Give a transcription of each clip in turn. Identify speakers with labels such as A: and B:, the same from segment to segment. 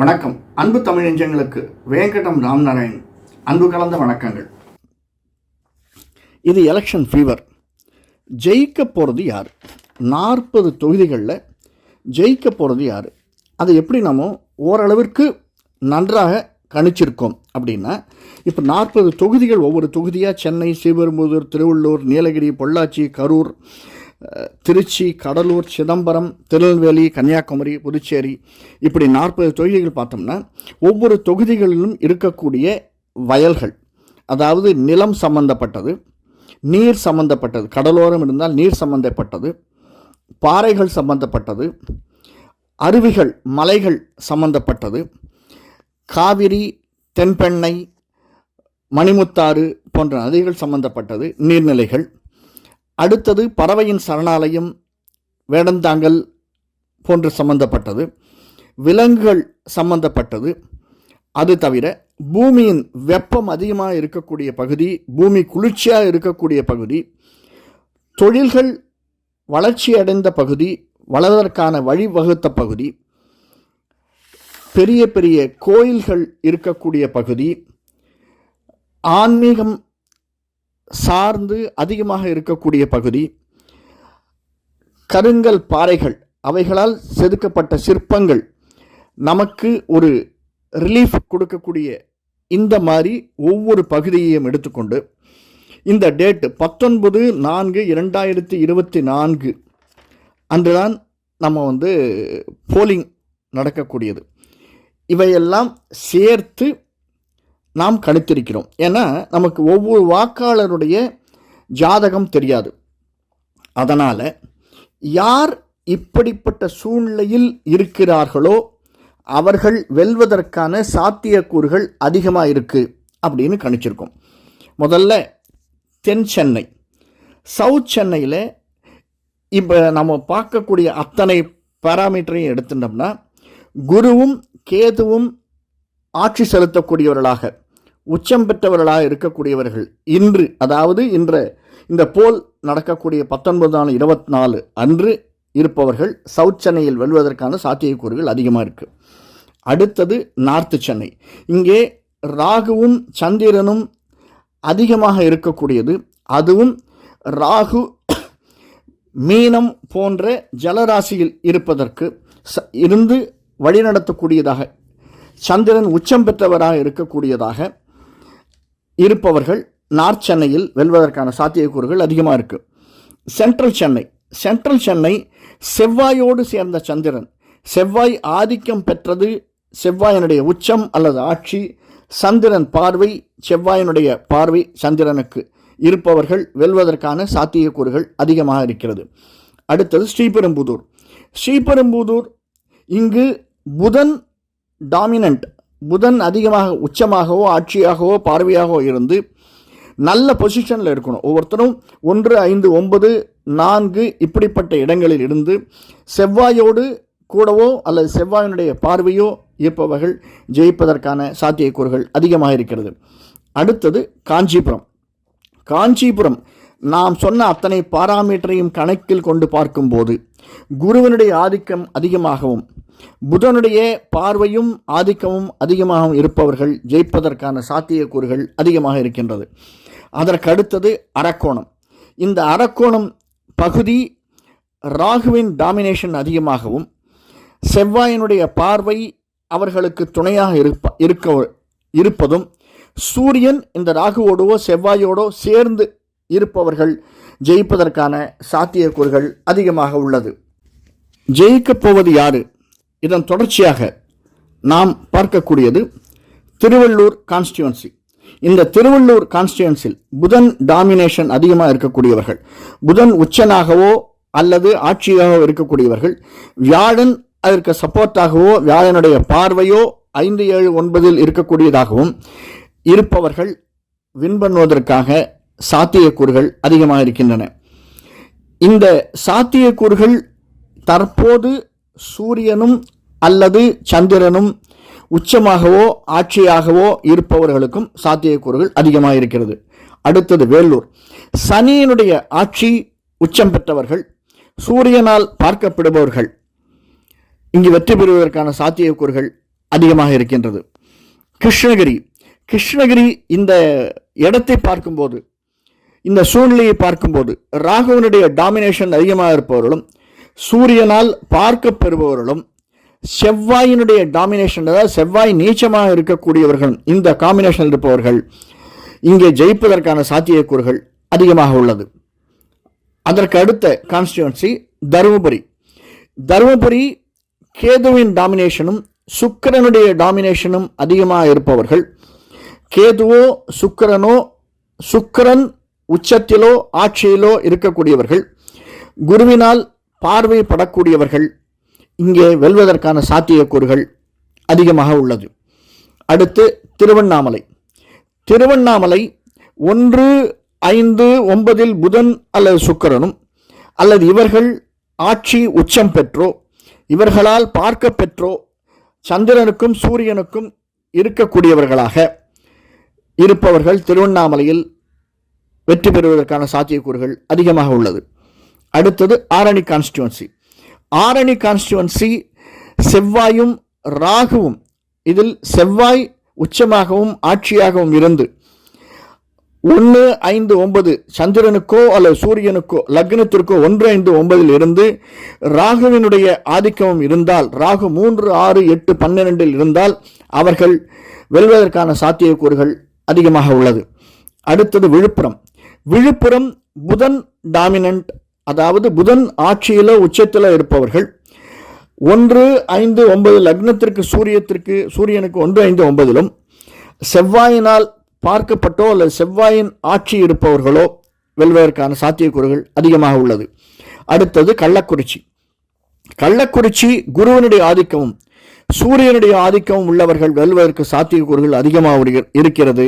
A: வணக்கம். அன்பு தமிழ் நெஞ்சங்களுக்கு வேங்கடம் ராம்நாராயண். அன்பு கலந்த வணக்கங்கள். இது எலெக்ஷன் ஃபீவர் ஜெயிக்க போகிறது யார்? நாற்பது தொகுதிகளில் ஜெயிக்க போகிறது யார்? அதை எப்படி நம்ம ஓரளவிற்கு நன்றாக கணிச்சிருக்கோம் அப்படின்னா இப்போ நாற்பது தொகுதிகள் ஒவ்வொரு தொகுதியாக சென்னை ஸ்ரீபெரும்புதூர் திருவள்ளூர் நீலகிரி பொள்ளாச்சி கரூர் திருச்சி கடலூர் சிதம்பரம் திருநெல்வேலி கன்னியாகுமரி புதுச்சேரி இப்படி நாற்பது தொகுதிகள் பார்த்தோம்னா ஒவ்வொரு தொகுதிகளிலும் இருக்கக்கூடிய வயல்கள் அதாவது நிலம் சம்பந்தப்பட்டது நீர் சம்பந்தப்பட்டது கடலோரம் இருந்தால் நீர் சம்பந்தப்பட்டது பாறைகள் சம்பந்தப்பட்டது அருவிகள் மலைகள் சம்பந்தப்பட்டது காவிரி தென்பெண்ணை மணிமுத்தாறு போன்ற நதிகள் சம்பந்தப்பட்டது நீர்நிலைகள் அடுத்தது பறவையின் சரணாலயம் வேடந்தாங்கல் போன்று சம்பந்தப்பட்டது விலங்குகள் சம்பந்தப்பட்டது. அது தவிர பூமியின் வெப்பம் அதிகமாக இருக்கக்கூடிய பகுதி பூமி குளிர்ச்சியாக இருக்கக்கூடிய பகுதி தொழில்கள் வளர்ச்சியடைந்த பகுதி வளர்வதற்கான வழிவகுத்த பகுதி பெரிய பெரிய கோயில்கள் இருக்கக்கூடிய பகுதி ஆன்மீகம் சார்ந்து அதிகமாக இருக்கக்கூடிய பகுதி கருங்கல் பாறைகள். அவைகளால் செதுக்கப்பட்ட சிற்பங்கள் நமக்கு ஒரு ரிலீஃப் கொடுக்கக்கூடிய இந்த மாதிரி ஒவ்வொரு பகுதியையும் எடுத்துக்கொண்டு இந்த டேட்டு பத்தொன்பது நான்கு இரண்டாயிரத்தி இருபத்தி நான்கு அன்றுதான் நம்ம வந்து போலிங் நடக்கக்கூடியது. இவையெல்லாம் சேர்த்து நாம் கணித்திருக்கிறோம். ஏன்னா நமக்கு ஒவ்வொரு வாக்காளருடைய ஜாதகம் தெரியாது. அதனால் யார் இப்படிப்பட்ட சூழ்நிலையில் இருக்கிறார்களோ அவர்கள் வெல்வதற்கான சாத்தியக்கூறுகள் அதிகமாக இருக்குது அப்படின்னு கணிச்சிருக்கோம். முதல்ல தென் சென்னை. சவுத் சென்னையில் இப்போ நம்ம பார்க்கக்கூடிய அத்தனை பாராமீட்டரையும் எடுத்துட்டோம்னா குருவும் கேதுவும் ஆட்சி செலுத்தக்கூடியவர்களாக உச்சம் பெற்றவர்களாக இருக்கக்கூடியவர்கள். இன்று அதாவது இன்ற இந்த போல் நடக்கக்கூடிய பத்தொன்பது நாலு இருபத்தி நாலு அன்று இருப்பவர்கள் சவுத் சென்னையில் வெல்வதற்கான சாத்தியக்கூறுகள் அதிகமாக இருக்குது அடுத்தது நார்த்து சென்னை. இங்கே ராகுவும் சந்திரனும் அதிகமாக இருக்கக்கூடியது. அதுவும் ராகு மீனம் போன்ற ஜலராசியில் இருப்பதற்கு ச- இருந்து வழிநடத்தக்கூடியதாக சந்திரன் உச்சம் பெற்றவராக இருக்கக்கூடியதாக இருப்பவர்கள் நார்த் சென்னையில் வெல்வதற்கான சாத்தியக்கூறுகள் அதிகமாக இருக்குது சென்ட்ரல் சென்னை. சென்ட்ரல் சென்னை செவ்வாயோடு சேர்ந்த சந்திரன். செவ்வாய் ஆதிக்கம் பெற்றது செவ்வாயினுடைய உச்சம் அல்லது ஆட்சி சந்திரன் பார்வை செவ்வாயினுடைய பார்வை சந்திரனுக்கு இருப்பவர்கள் வெல்வதற்கான சாத்தியக்கூறுகள் அதிகமாக இருக்கிறது. அடுத்தது ஸ்ரீபெரும்புதூர். ஸ்ரீபெரும்புதூர் இங்கு புதன் டாமினன்ட் புதன் அதிகமாக உச்சமாகவோ ஆட்சியாகவோ பார்வையாகவோ இருந்து நல்ல பொசிஷனில் இருக்கணும். ஒவ்வொருத்தரும் ஒன்று ஐந்து ஒன்பது நான்கு இப்படிப்பட்ட இடங்களில் இருந்து செவ்வாயோடு கூடவோ அல்லது செவ்வாயினுடைய பார்வையோ இருப்பவர்கள் ஜெயிப்பதற்கான சாத்தியக்கூறுகள் அதிகமாக இருக்கிறது. அடுத்தது காஞ்சிபுரம். காஞ்சிபுரம் நாம் சொன்ன அத்தனை பாராமீட்டரையும் கணக்கில் கொண்டு பார்க்கும்போது குருவினுடைய ஆதிக்கம் அதிகமாகவும் புதனுடைய பார்வையும் ஆதிக்கமும் அதிகமாகவும் இருப்பவர்கள் ஜெயிப்பதற்கான சாத்தியக்கூறுகள் அதிகமாக இருக்கின்றது. அதற்கு அடுத்தது அரக்கோணம். இந்த அரக்கோணம் பகுதி ராகுவின் டாமினேஷன் அதிகமாகவும் செவ்வாயினுடைய பார்வை அவர்களுக்கு துணையாக இருப்ப இருக்க இருப்பதும் சூரியன் இந்த ராகுவோடோ செவ்வாயோடோ சேர்ந்து இருப்பவர்கள் ஜெயிப்பதற்கான சாத்தியக்கூறுகள் அதிகமாக உள்ளது. ஜெயிக்கப் போவது யாரு? இதன் தொடர்ச்சியாக நாம் பார்க்கக்கூடியது திருவள்ளூர் கான்ஸ்டியூன்சி இந்த திருவள்ளூர் கான்ஸ்டியூன்சில் புதன் டாமினேஷன் அதிகமாக இருக்கக்கூடியவர்கள் புதன் உச்சனாகவோ அல்லது ஆட்சியாகவோ இருக்கக்கூடியவர்கள் வியாழன் அதற்கு சப்போர்ட்டாகவோ வியாழனுடைய பார்வையோ ஐந்து ஏழு ஒன்பதில் இருக்கக்கூடியதாகவும் இருப்பவர்கள் வின் பண்ணுவதற்காக சாத்தியக்கூறுகள் அதிகமாக இருக்கின்றன. இந்த சாத்தியக்கூறுகள் தற்போது சூரியனும் அல்லது சந்திரனும் உச்சமாகவோ ஆட்சியாகவோ இருப்பவர்களுக்கும் சாத்தியக்கூறுகள் அதிகமாக இருக்கிறது அடுத்தது வேலூர். சனியினுடைய ஆட்சி உச்சம் பெற்றவர்கள் சூரியனால் பார்க்கப்படுபவர்கள். இங்கு வெற்றி பெறுவதற்கான சாத்தியக்கூறுகள் அதிகமாக இருக்கின்றது கிருஷ்ணகிரி. கிருஷ்ணகிரி இந்த இடத்தை பார்க்கும்போது இந்த சூழ்நிலையை பார்க்கும்போது ராகவனுடைய டாமினேஷன் அதிகமாக இருப்பவர்களும் சூரியனால் பார்க்க பெறுபவர்களும் செவ்வாயினுடைய டாமினேஷன் அதாவது செவ்வாய் நீச்சமாக இருக்கக்கூடியவர்கள் இந்த காம்பினேஷன் இருப்பவர்கள் இங்கே ஜெயிப்பதற்கான சாத்தியக்கூறுகள் அதிகமாக உள்ளது. அதற்கு அடுத்த கான்ஸ்டியூன்சி தருமபுரி. தருமபுரி கேதுவின் டாமினேஷனும் சுக்கிரனுடைய டாமினேஷனும் அதிகமாக இருப்பவர்கள். கேதுவோ சுக்கிரனோ சுக்கிரன் உச்சத்திலோ ஆட்சியிலோ இருக்கக்கூடியவர்கள். குருவினால் பார்வைப்படக்கூடியவர்கள் இங்கே வெல்வதற்கான சாத்தியக்கூறுகள் அதிகமாக உள்ளது. அடுத்து திருவண்ணாமலை. திருவண்ணாமலை ஒன்று ஐந்து ஒன்பதில் புதன் அல்லது சுக்கரனும் அல்லது இவர்கள் ஆட்சி உச்சம் பெற்றோ இவர்களால் பார்க்க பெற்றோ சந்திரனுக்கும் சூரியனுக்கும் இருக்கக்கூடியவர்களாக இருப்பவர்கள் திருவண்ணாமலையில் வெற்றி பெறுவதற்கான சாத்தியக்கூறுகள் அதிகமாக உள்ளது. அடுத்தது ஆரணி கான்ஸ்டியூன்சி ஆரணி கான்ஸ்டுவன்சி செவ்வாயும் ராகுவும் இதில் செவ்வாய் உச்சமாகவும் ஆட்சியாகவும் இருந்து ஒன்று ஐந்து ஒன்பது சந்திரனுக்கோ அல்லது சூரியனுக்கோ லக்னத்திற்கோ ஒன்று ஐந்து ஒன்பதில் இருந்து ராகுவினுடைய ஆதிக்கமும் இருந்தால் ராகு மூன்று ஆறு எட்டு பன்னிரெண்டில் இருந்தால் அவர்கள் வெல்வதற்கான சாத்தியக்கூறுகள் அதிகமாக உள்ளது. அடுத்தது விழுப்புரம். விழுப்புரம் புதன் டாமினன்ட் அதாவது புதன் ஆட்சியில் உச்சத்தில் இருப்பவர்கள். ஒன்று ஐந்து ஒன்பது லக்னத்திற்கு சூரியத்திற்கு சூரியனுக்கு ஒன்று ஐந்து ஒன்பதிலும் செவ்வாயினால் பார்க்கப்பட்டோ அல்லது செவ்வாயின் ஆட்சி இருப்பவர்களோ வெல்வதற்கான சாத்தியக்கூறுகள் அதிகமாக உள்ளது. அடுத்தது கள்ளக்குறிச்சி. கள்ளக்குறிச்சி குருவனுடைய ஆதிக்கமும் சூரியனுடைய ஆதிக்கமும் உள்ளவர்கள் வெல்வதற்கு சாத்தியக்கூறுகள் அதிகமாக இருக்கிறது.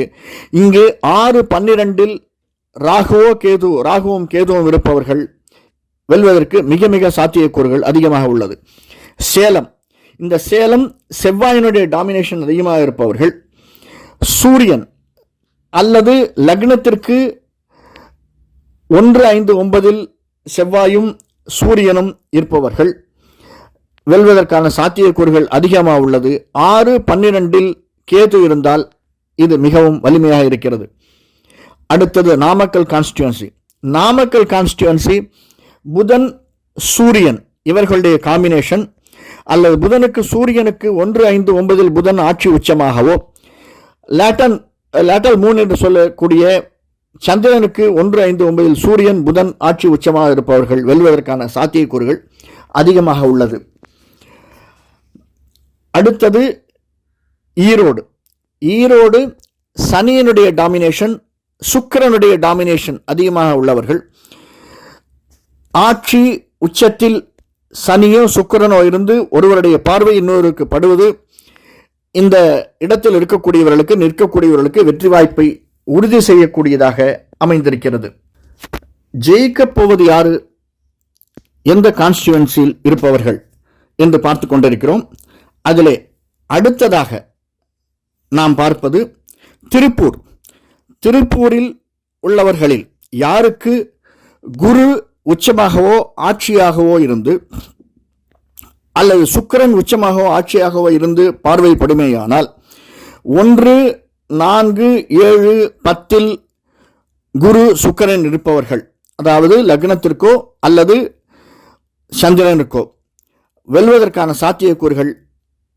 A: இங்கு ஆறு பன்னிரெண்டில் ராகுவோ கேது ராகுவும் கேதுவும் இருப்பவர்கள் வெல்வதற்கு மிக மிக சாத்தியக்கூறுகள் அதிகமாக உள்ளது. சேலம். இந்த சேலம் செவ்வாயினுடைய டாமினேஷன் அதிகமாக இருப்பவர்கள். சூரியன் அல்லது லக்னத்திற்கு ஒன்று ஐந்து ஒன்பதில் செவ்வாயும் சூரியனும் இருப்பவர்கள். வெல்வதற்கான சாத்தியக்கூறுகள் அதிகமாக உள்ளது. ஆறு பன்னிரெண்டில் கேது இருந்தால் இது மிகவும் வலிமையாக இருக்கிறது. அடுத்தது நாமக்கல் கான்ஸ்டியூன்சி நாமக்கல் கான்ஸ்டியூன்சி புதன் சூரியன் இவர்களுடைய காம்பினேஷன் அல்லது புதனுக்கு சூரியனுக்கு ஒன்று ஐந்து ஒன்பதில் புதன் ஆட்சி உச்சமாகவோ லேட்டன் லேட்டல் மூன் என்று சொல்லக்கூடிய சந்திரனுக்கு ஒன்று ஐந்து ஒன்பதில் சூரியன் புதன் ஆட்சி உச்சமாக இருப்பவர்கள் வெல்வதற்கான சாத்தியக்கூறுகள் அதிகமாக உள்ளது. அடுத்தது ஈரோடு. ஈரோடு சனியனுடைய டாமினேஷன் சுக்கிரனுடைய டாமினேஷன் அதிகமாக உள்ளவர்கள். ஆட்சி உச்சத்தில் சனியோ சுக்கரனோ இருந்து ஒருவருடைய பார்வை இன்னொருக்கு படுவது இந்த இடத்தில் இருக்கக்கூடியவர்களுக்கு நிற்கக்கூடியவர்களுக்கு வெற்றி வாய்ப்பை உறுதி செய்யக்கூடியதாக அமைந்திருக்கிறது. ஜெயிக்கப் போவது யாரு? எந்த கான்ஸ்டியூவன்சியில் இருப்பவர்கள் என்று பார்த்து கொண்டிருக்கிறோம். அதிலே அடுத்ததாக நாம் பார்ப்பது திருப்பூர். திருப்பூரில் உள்ளவர்களில் யாருக்கு குரு உச்சமாகவோ ஆட்சியாகவோ இருந்து அல்லது சுக்கரன் உச்சமாகவோ ஆட்சியாகவோ இருந்து பார்வைப்படுமேயானால் ஒன்று நான்கு ஏழு பத்தில் குரு சுக்கரன் இருப்பவர்கள். அதாவது லக்னத்திற்கோ அல்லது சந்திரனுக்கோ. வெல்வதற்கான சாத்தியக்கூறுகள்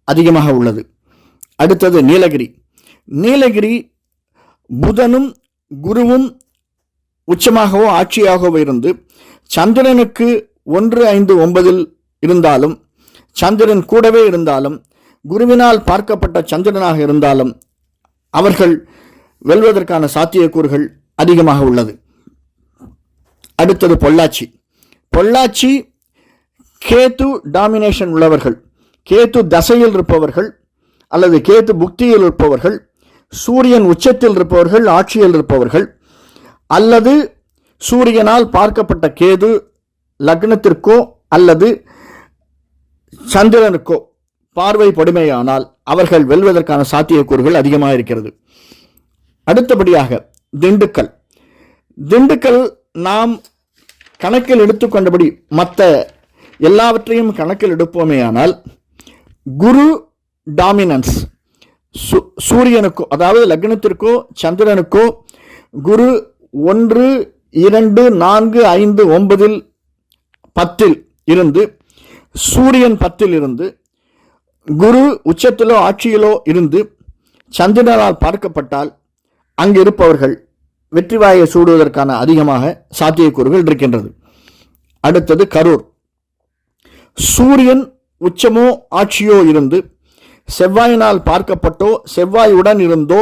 A: அதிகமாக உள்ளது. அடுத்தது நீலகிரி. நீலகிரி புதனும் குருவும் உச்சமாகவோ ஆட்சியாகவோ இருந்து சந்திரனுக்கு ஒன்று ஐந்து ஒன்பதில் இருந்தாலும் சந்திரன் கூடவே இருந்தாலும் குருவினால் பார்க்கப்பட்ட சந்திரனாக இருந்தாலும் அவர்கள் வெல்வதற்கான சாத்தியக்கூறுகள் அதிகமாக உள்ளது. அடுத்தது பொள்ளாச்சி. பொள்ளாச்சி கேத்து டாமினேஷன் உள்ளவர்கள் கேத்து தசையில் இருப்பவர்கள் அல்லது கேத்து புக்தியில் இருப்பவர்கள் சூரியன் உச்சத்தில் இருப்பவர்கள் ஆட்சியில் இருப்பவர்கள் அல்லது சூரியனால் பார்க்கப்பட்ட கேது லக்னத்திற்கோ அல்லது சந்திரனுக்கோ பார்வை படுமையானால் அவர்கள் வெல்வதற்கான சாத்தியக்கூறுகள் அதிகமாக இருக்கிறது. அடுத்தபடியாக திண்டுக்கல். திண்டுக்கல் நாம் கணக்கில் எடுத்துக்கொண்டபடி மற்ற எல்லாவற்றையும் கணக்கில் எடுப்போமேயானால் குரு டாமினன்ஸ் சு சூரியனுக்கோ அதாவது லக்னத்திற்கோ சந்திரனுக்கோ குரு ஒன்று இரண்டு நான்கு ஐந்து ஒன்பதில் பத்தில் இருந்து சூரியன் பத்தில் இருந்து குரு உச்சத்திலோ ஆட்சியிலோ இருந்து சந்திரனால் பார்க்கப்பட்டால் அங்கு இருப்பவர்கள் வெற்றி வாயை சூடுவதற்கான அதிகமாக சாத்தியக்கூறுகள் இருக்கின்றது. அடுத்தது கரூர். சூரியன் உச்சமோ ஆட்சியோ இருந்து செவ்வாயினால் பார்க்கப்பட்டோ செவ்வாயுடன் இருந்தோ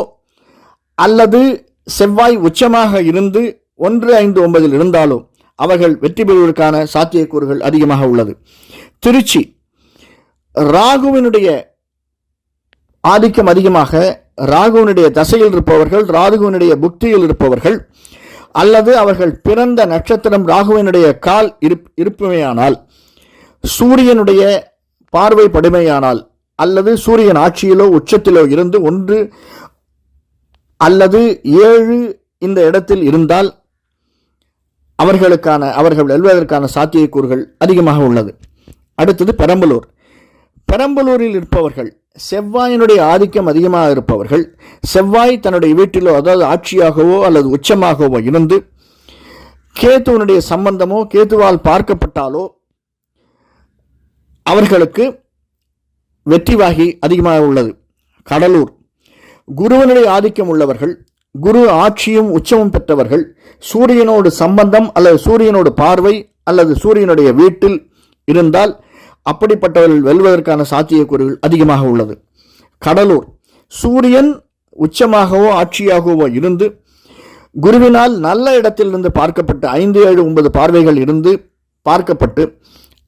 A: அல்லது செவ்வாய் உச்சமாக இருந்து ஒன்று ஐந்து ஒன்பதில் இருந்தாலும் அவர்கள் வெற்றி பெறுவதற்கான சாத்தியக்கூறுகள் அதிகமாக உள்ளது. திருச்சி. ராகுவினுடைய ஆதிக்கம் அதிகமாக ராகுவினுடைய தசையில் இருப்பவர்கள் ராகுவினுடைய புக்தியில் இருப்பவர்கள் அல்லது அவர்கள் பிறந்த நட்சத்திரம் ராகுவினுடைய கால் இருப் இருப்புமையானால் சூரியனுடைய பார்வை படுமையானால் அல்லது சூரியன் ஆட்சியிலோ உச்சத்திலோ இருந்து ஒன்று அல்லது ஏழு இந்த இடத்தில் இருந்தால் அவர்களுக்கான அவர்கள் வெல்வதற்கான சாத்தியக்கூறுகள் அதிகமாக உள்ளது. அடுத்தது பெரம்பலூர். பெரம்பலூரில் இருப்பவர்கள் செவ்வாயினுடைய ஆதிக்கம் அதிகமாக இருப்பவர்கள் செவ்வாய் தன்னுடைய வீட்டிலோ அதாவது ஆட்சியாகவோ அல்லது உச்சமாகவோ இருந்து கேத்துவனுடைய சம்பந்தமோ கேத்துவால் பார்க்கப்பட்டாலோ அவர்களுக்கு வெற்றிவாகி அதிகமாக உள்ளது. கடலூர். குருவனுடைய ஆதிக்கம் உள்ளவர்கள் குரு ஆட்சியும் உச்சமும் பெற்றவர்கள் சூரியனோடு சம்பந்தம் அல்லது சூரியனோடு பார்வை அல்லது சூரியனுடைய வீட்டில் இருந்தால் அப்படிப்பட்டவர்கள் வெல்வதற்கான சாத்தியக்கூறுகள் அதிகமாக உள்ளது. கடலூர் சூரியன் உச்சமாகவோ ஆட்சியாகவோ இருந்து குருவினால் நல்ல இடத்திலிருந்து பார்க்கப்பட்டு ஐந்து ஏழு ஒன்பது பார்வைகள் இருந்து பார்க்கப்பட்டு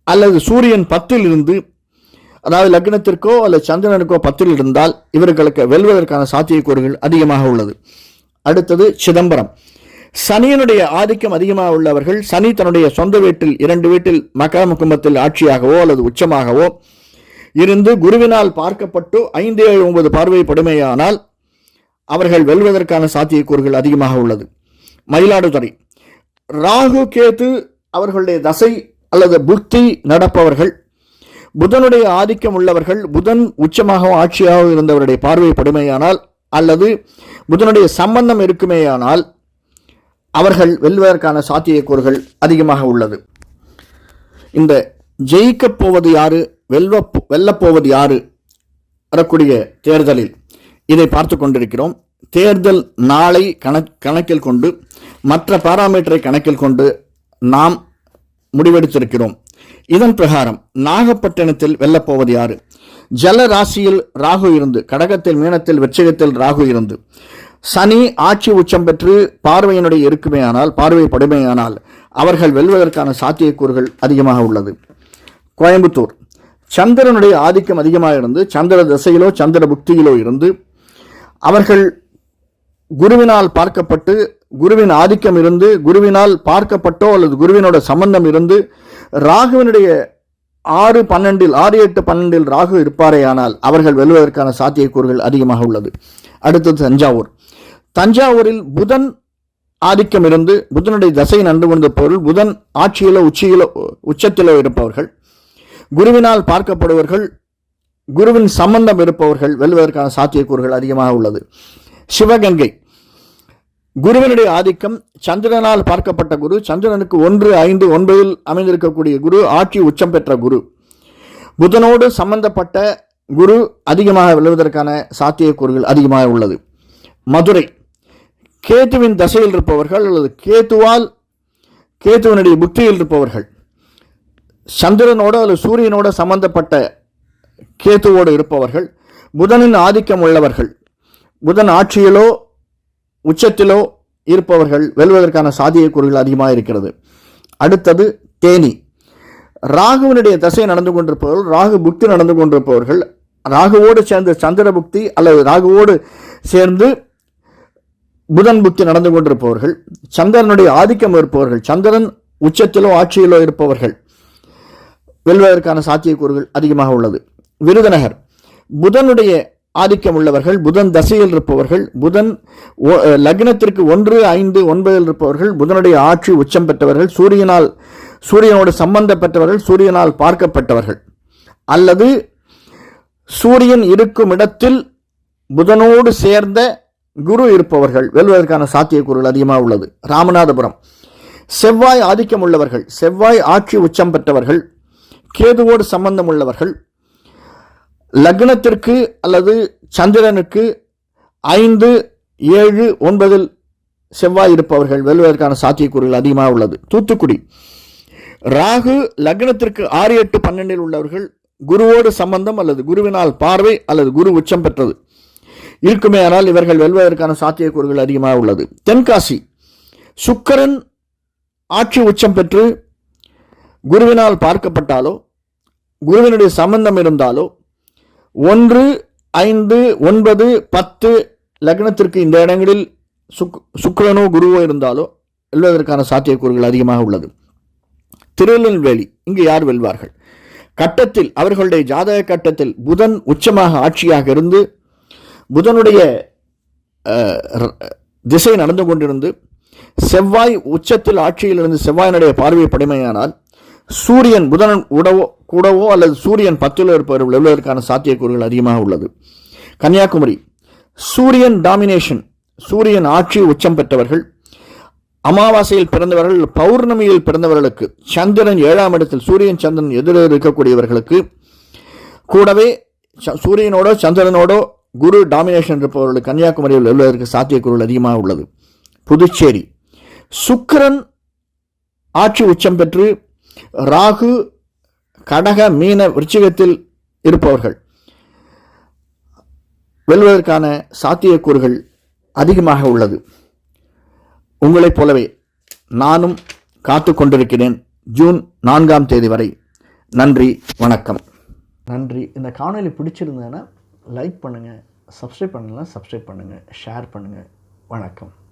A: அல்லது சூரியன் பத்தில் இருந்து அதாவது லக்னத்திற்கோ அல்லது சந்திரனுக்கோ பத்தில் இருந்தால் இவர்களுக்கு வெல்வதற்கான சாத்தியக்கூறுகள் அதிகமாக உள்ளது. அடுத்தது சிதம்பரம். சனியினுடைய ஆதிக்கம் அதிகமாக உள்ளவர்கள் சனி தன்னுடைய சொந்த வீட்டில் இரண்டு வீட்டில் மகர கும்பத்தில் ஆட்சியாகவோ அல்லது உச்சமாகவோ இருந்து குருவினால் பார்க்கப்பட்டு ஐந்து ஏழு ஒன்பது பார்வை படுமையானால் அவர்கள் வெல்வதற்கான சாத்தியக்கூறுகள் அதிகமாக உள்ளது. மயிலாடுதுறை. ராகு கேது அவர்களுடைய தசை அல்லது புத்தி நடப்பவர்கள் புதனுடைய ஆதிக்கம் உள்ளவர்கள் புதன் உச்சமாகவும் ஆட்சியாகவும் இருந்தவருடைய பார்வை படுமையானால் அல்லது புதனுடைய சம்பந்தம் இருக்குமேயானால் அவர்கள் வெல்வதற்கான சாத்தியக்கூறுகள் அதிகமாக உள்ளது. இந்த ஜெயிக்கப் போவது யாரு? வெல்வ வெல்லப்போவது யாரு? வரக்கூடிய தேர்தலில் இதை பார்த்து கொண்டிருக்கிறோம். தேர்தல் நாளை கணக் கணக்கில் கொண்டு மற்ற பாராமீட்டரை கணக்கில் கொண்டு நாம் முடிவெடுத்திருக்கிறோம். இதன் பிரகாரம் நாகப்பட்டினத்தில் வெல்லப்போவது யாரு? ஜல ராசியில் ராகு இருந்து கடகத்தில் மீனத்தில் வெற்றிகத்தில் ராகு இருந்து. சனி ஆட்சி உச்சம் பெற்று பார்வையினுடைய இருக்குமேயானால் பார்வை படுமையானால் அவர்கள் வெல்வதற்கான சாத்தியக்கூறுகள் அதிகமாக உள்ளது. கோயம்புத்தூர். சந்திரனுடைய ஆதிக்கம் அதிகமாக இருந்து சந்திர திசையிலோ சந்திர புக்தியிலோ இருந்து அவர்கள் குருவினால் பார்க்கப்பட்டு குருவின் ஆதிக்கம் இருந்து குருவினால் பார்க்கப்பட்டோ அல்லது குருவினோட சம்பந்தம் இருந்து ராகுவினுடைய ஆறு பன்னெண்டில் ஆறு எட்டு பன்னெண்டில் ராகு இருப்பாரே ஆனால் அவர்கள் வெல்வதற்கான சாத்தியக்கூறுகள் அதிகமாக உள்ளது. அடுத்தது தஞ்சாவூர். தஞ்சாவூரில் புதன் ஆதிக்கம் இருந்து புதனுடைய தசை நன்று கொண்ட பொருள் புதன் ஆட்சியிலோ உச்சியிலோ உச்சத்திலோ இருப்பவர்கள் குருவினால் பார்க்கப்படுவர்கள் குருவின் சம்பந்தம் இருப்பவர்கள் வெல்வதற்கான சாத்தியக்கூறுகள் அதிகமாக உள்ளது. சிவகங்கை. குருவினுடைய ஆதிக்கம் சந்திரனால் பார்க்கப்பட்ட குரு. சந்திரனுக்கு ஒன்று ஐந்து ஒன்பதில் அமைந்திருக்கக்கூடிய குரு ஆட்சி உச்சம் பெற்ற குரு. புதனோடு சம்பந்தப்பட்ட குரு அதிகமாக விழுவதற்கான சாத்தியக்கூறுகள் அதிகமாக உள்ளது. மதுரை. கேத்துவின் தசையில் இருப்பவர்கள் அல்லது கேத்துவால் கேத்துவனுடைய புத்தியில் இருப்பவர்கள். சந்திரனோட அல்லது சூரியனோட சம்பந்தப்பட்ட கேத்துவோடு இருப்பவர்கள். புதனின் ஆதிக்கம் உள்ளவர்கள். புதன் ஆட்சியிலோ உச்சத்திலோ இருப்பவர்கள் வெல்வதற்கான சாத்தியக்கூறுகள் அதிகமாக இருக்கிறது. அடுத்தது தேனி. ராகுவினுடைய தசை நடந்து கொண்டிருப்பவர்கள் ராகு புக்தி நடந்து கொண்டிருப்பவர்கள் ராகுவோடு சேர்ந்து சந்திர புக்தி அல்லது ராகுவோடு சேர்ந்து புதன் புக்தி நடந்து கொண்டிருப்பவர்கள் சந்திரனுடைய ஆதிக்கம் இருப்பவர்கள் சந்திரன் உச்சத்திலோ ஆட்சியிலோ இருப்பவர்கள் வெல்வதற்கான சாத்தியக்கூறுகள் அதிகமாக உள்ளது. விருதுநகர். புதனுடைய ஆதிக்கம் உள்ளவர்கள் புதன் தசையில் இருப்பவர்கள் புதன் லக்னத்திற்கு ஒன்று ஐந்து ஒன்பதில் இருப்பவர்கள் புதனுடைய ஆட்சி உச்சம் பெற்றவர்கள் சூரியனால் சூரியனோடு சம்பந்தப்பட்டவர்கள் சூரியனால் பார்க்கப்பட்டவர்கள். அல்லது சூரியன் இருக்கும் இடத்தில் புதனோடு சேர்ந்த குரு இருப்பவர்கள் வெல்வதற்கான சாத்தியக்கூறுகள் அதிகமாக உள்ளது. ராமநாதபுரம். செவ்வாய் ஆதிக்கம் உள்ளவர்கள் செவ்வாய் ஆட்சி உச்சம் பெற்றவர்கள் கேதுவோடு சம்பந்தம் உள்ளவர்கள் லக்னத்திற்கு அல்லது சந்திரனுக்கு ஐந்து ஏழு ஒன்பதில் செவ்வாய் இருப்பவர்கள் வெல்வதற்கான சாத்தியக்கூறுகள் அதிகமாக உள்ளது. தூத்துக்குடி. ராகு லக்னத்திற்கு ஆறு எட்டு பன்னெண்டில் உள்ளவர்கள் குருவோடு சம்பந்தம் அல்லது குருவினால் பார்வை அல்லது குரு உச்சம் பெற்றது. இருக்குமே ஆனால் இவர்கள் வெல்வதற்கான சாத்தியக்கூறுகள் அதிகமாக உள்ளது. தென்காசி. சுக்கரன் ஆட்சி உச்சம் பெற்று குருவினால் பார்க்கப்பட்டாலோ குருவினுடைய சம்பந்தம் இருந்தாலோ ஒன்று ஐந்து ஒன்பது பத்து லக்னத்திற்கு இந்த இடங்களில் சுக் சுக்ரனோ குருவோ இருந்தாலோ வெல்வதற்கான சாத்தியக்கூறுகள் அதிகமாக உள்ளது. திருநெல்வேலி இங்கு யார் வெல்வார்கள்? கட்டத்தில் அவர்களுடைய ஜாதக கட்டத்தில் புதன் உச்சமாக ஆட்சியாக இருந்து புதனுடைய திசை நடந்து கொண்டிருந்து செவ்வாய் உச்சத்தில் ஆட்சியில் இருந்து செவ்வாயினுடைய பார்வை படைமையானால் சூரியன் புதன் உடவோ கூடவோ அல்லது சூரியன் பத்தில் இருப்பவர்கள் வெல்வதற்கான சாத்தியக்கூறுகள் அதிகமாக உள்ளது. கன்னியாகுமரி. சூரியன் டாமினேஷன் சூரியன் ஆட்சி உச்சம் பெற்றவர்கள் அமாவாசையில் பிறந்தவர்கள் பௌர்ணமியில் பிறந்தவர்களுக்கு சந்திரன் ஏழாம் இடத்தில் சூரியன் சந்திரன் எதிரில் இருக்கக்கூடியவர்களுக்கு கூடவே ச- சூரியனோடோ சந்திரனோடோ குரு டாமினேஷன் இருப்பவர்களுக்கு கன்னியாகுமரியில் எழுவதற்கு சாத்தியக்கூறுகள் அதிகமாக உள்ளது. புதுச்சேரி. சுக்கிரன் ஆட்சி உச்சம் பெற்று ராகு கடக மீன விருச்சிகத்தில் இருப்பவர்கள். வெல்வதற்கான சாத்தியக்கூறுகள் அதிகமாக உள்ளது. உங்களைப் போலவே நானும் காத்து கொண்டிருக்கிறேன் ஜூன் நான்காம் தேதி வரை. நன்றி வணக்கம். நன்றி. இந்த காணொலி பிடிச்சிருந்ததுன்னா லைக் பண்ணுங்கள் சப்ஸ்கிரைப் பண்ணலாம் சப்ஸ்கிரைப் பண்ணுங்கள் ஷேர் பண்ணுங்கள் வணக்கம்.